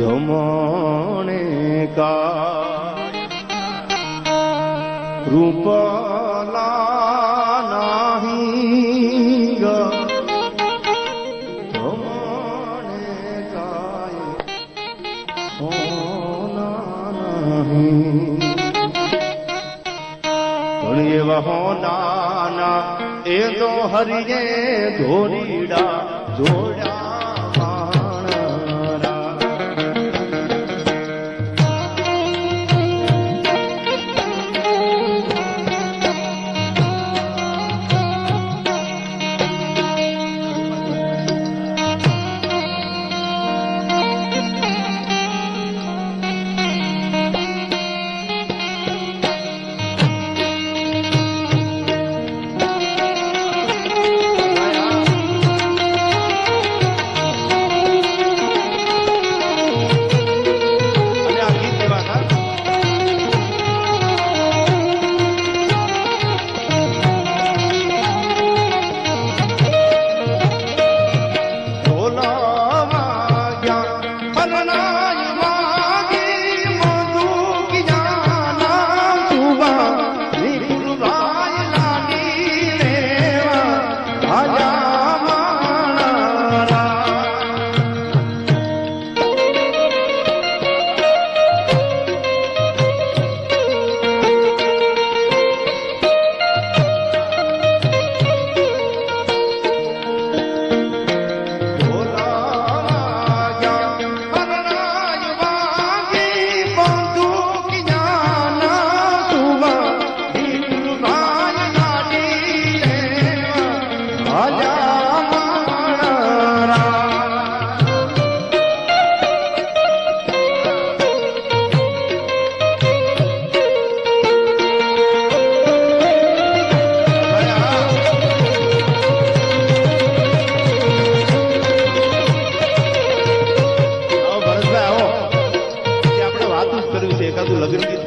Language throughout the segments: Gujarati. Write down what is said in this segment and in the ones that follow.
ધમણે કા રૂપલા નાહી ગ ધમણે કાય હોના નહીં. પણ એવા હોનાના એ તો હરિયે ધોરીડા જોડા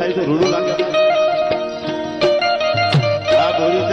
થાય તો રૂડું લાગે. આ ગોળી